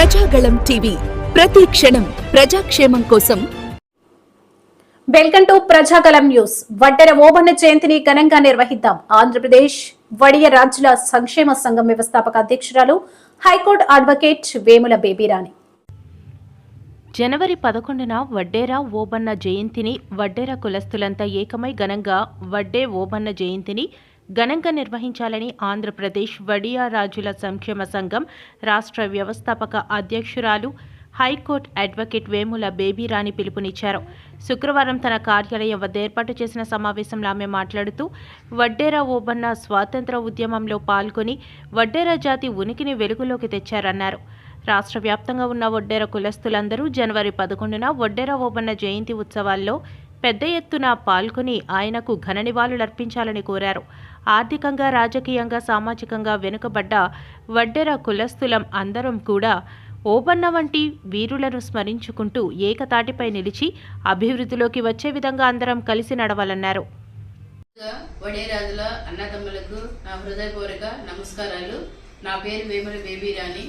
Prajagalam TV. ప్రతి క్షణం ప్రజాక్షేమం కోసం. Welcome to Prajagalam news. Vaddera Obanna జయంతిని ఘనంగా నిర్వహిద్దాం. ఆంధ్రప్రదేశ్ వడియ రాజ్యుల సంక్షేమ సంఘం వ్యవస్థాపక అధ్యక్షురాలు high court advocate Vemula Babyrani. జనవరి పదకొండున వడ్డేరా ఓబన్న జయంతిని వడ్డేరా కులస్తులంతా ఏకమై ఘనంగా వడ్డే ఓబన్న జయంతిని ఘనంగా నిర్వహించాలని ఆంధ్రప్రదేశ్ వడియా రాజుల సంక్షేమ సంఘం రాష్ట్ర వ్యవస్థాపక అధ్యక్షురాలు హైకోర్టు అడ్వకేట్ వేముల బేబీరాణి పిలుపునిచ్చారు. శుక్రవారం తన కార్యాలయం వద్ద ఏర్పాటు చేసిన సమావేశంలో ఆమె మాట్లాడుతూ వడ్డేరా ఓబన్న స్వాతంత్ర ఉద్యమంలో పాల్గొని వడ్డేరా జాతి ఉనికిని వెలుగులోకి తెచ్చారన్నారు. రాష్ట్ర వ్యాప్తంగా ఉన్న వడ్డేర కులస్తులందరూ జనవరి పదకొండున వడ్డేర ఓబన్న జయంతి ఉత్సవాల్లో పెద్ద ఎత్తున పాల్గొని ఆయనకు ఘన నివాళులర్పించాలని కోరారు. ఆర్థికంగా రాజకీయంగా సామాజికంగా వెనుకబడ్డ వడ్డెర కులస్థులం అందరం కూడా ఓబన్న వంటి వీరులను స్మరించుకుంటూ ఏకతాటిపై నిలిచి అభివృద్ధిలోకి వచ్చే విధంగా అందరం కలిసి నడవాలన్నారు. వడేరాజుల అన్నదమ్ములకు నా హృదయపూర్వక నమస్కారాలు. నా పేరు వేముల బేబీ రాణి.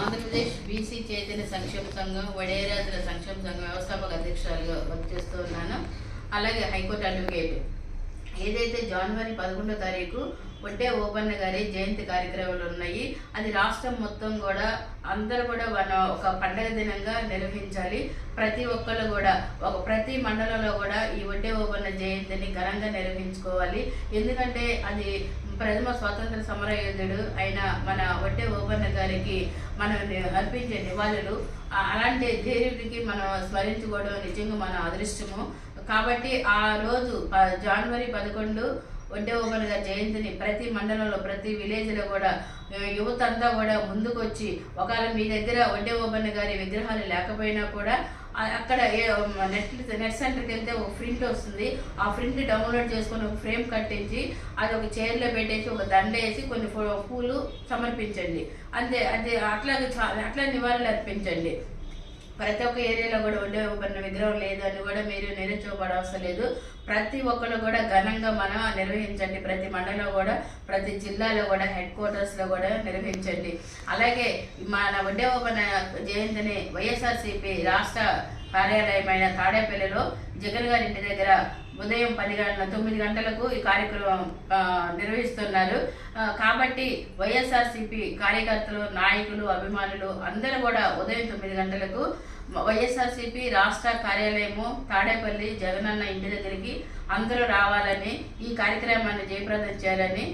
ఆంధ్రప్రదేశ్ బీసీ చైతన్య సంక్షేమ సంఘం వడేరాజుల సంక్షేమ సంఘం వ్యవస్థాపక అధ్యక్షురాలుగా వర్క్ చేస్తూ ఉన్నాను. అలాగే హైకోర్టు అడ్వకేట్. ఏదైతే జనవరి పదకొండో తారీఖు వడ్డే ఓపన్న గారి జయంతి కార్యక్రమాలు ఉన్నాయి అది రాష్ట్రం మొత్తం కూడా అందరూ కూడా మన ఒక పండగ దినంగా నిర్వహించాలి. ప్రతి ఒక్కరు కూడా ఒక ప్రతి మండలంలో కూడా ఈ వడ్డే ఓపన్న జయంతిని ఘనంగా నిర్వహించుకోవాలి. ఎందుకంటే అది ప్రథమ స్వాతంత్ర సమర యోధుడు అయిన మన వడ్డే ఓపన్న గారికి మనం అర్పించే నివాళులు. అలాంటి ధీరుడికి మనం స్మరించుకోవడం నిజంగా మన అదృష్టము. కాబట్టి ఆ రోజు జనవరి పదకొండు వడ్డే ఓపెన్ గారి జయంతిని ప్రతి మండలంలో ప్రతి విలేజ్లో కూడా యువత అంతా కూడా ముందుకొచ్చి ఒకవేళ మీ దగ్గర వడ్డే ఓపెన్ గారి విగ్రహాలు లేకపోయినా కూడా అక్కడ ఏ- నెట్ నెట్ సెంటర్కి వెళ్తే ఒక ప్రింట్ వస్తుంది. ఆ ప్రింట్ డౌన్లోడ్ చేసుకొని ఒక ఫ్రేమ్ కట్టించి అది ఒక చైర్లో పెట్టేసి ఒక దండ వేసి కొన్ని పూలు సమర్పించండి. అంతే అదే అట్లాగే అట్లా నివాళులు అర్పించండి. ప్రతి ఒక్క ఏరియాలో కూడా ఉండే ఒక విగ్రహం లేదు అని కూడా మీరు నిరుచోపడవసరం లేదు. ప్రతి ఒక్కరు కూడా ఘనంగా మనం నిర్వహించండి. ప్రతి మండలం కూడా ప్రతి జిల్లాలో కూడా హెడ్ క్వార్టర్స్లో కూడా నిర్వహించండి. అలాగే మన వడ్డే ఓపెన్ జయంతిని వైఎస్ఆర్సీపీ రాష్ట్ర కార్యాలయమైన తాడేపల్లిలో జగన్ గారి ఇంటి దగ్గర ఉదయం పది గంటల తొమ్మిది గంటలకు ఈ కార్యక్రమం నిర్వహిస్తున్నారు. కాబట్టి వైఎస్ఆర్సీపీ కార్యకర్తలు నాయకులు అభిమానులు అందరూ కూడా ఉదయం తొమ్మిది గంటలకు వైఎస్ఆర్సీపీ రాష్ట్ర కార్యాలయము తాడేపల్లి జగనన్న ఇంటి దగ్గరికి అందరూ రావాలని ఈ కార్యక్రమాన్ని జయప్రదం చేయాలని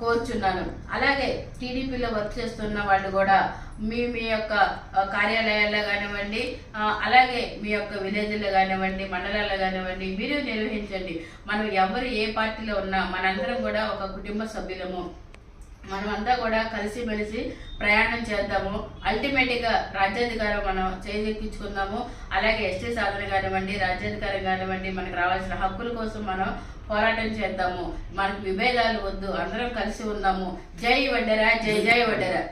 కోరుచున్నాను అలాగే టీడీపీలో వర్క్ చేస్తున్న వాళ్ళు కూడా మీ మీ యొక్క కార్యాలయాల్లో కానివ్వండి అలాగే మీ యొక్క విలేజ్లో కానివ్వండి మండలాల్లో కానివ్వండి మీరు నిర్వహించండి. మనం ఎవరు ఏ పార్టీలో ఉన్నా మనందరం కూడా ఒక కుటుంబ సభ్యులము. మనమంతా కూడా కలిసిమెలిసి ప్రయాణం చేద్దాము. అల్టిమేట్గా రాజ్యాధికారం మనం చేజెక్కించుకుందాము. అలాగే ఎస్టీ సాధన కానివ్వండి రాజ్యాధికారం కానివ్వండి మనకు రావాల్సిన హక్కుల కోసం మనం పోరాటం చేద్దాము. మనకు విభేదాలు వద్దు అందరం కలిసి ఉందాము. జై వడ్డరా జై జై వడ్డరా.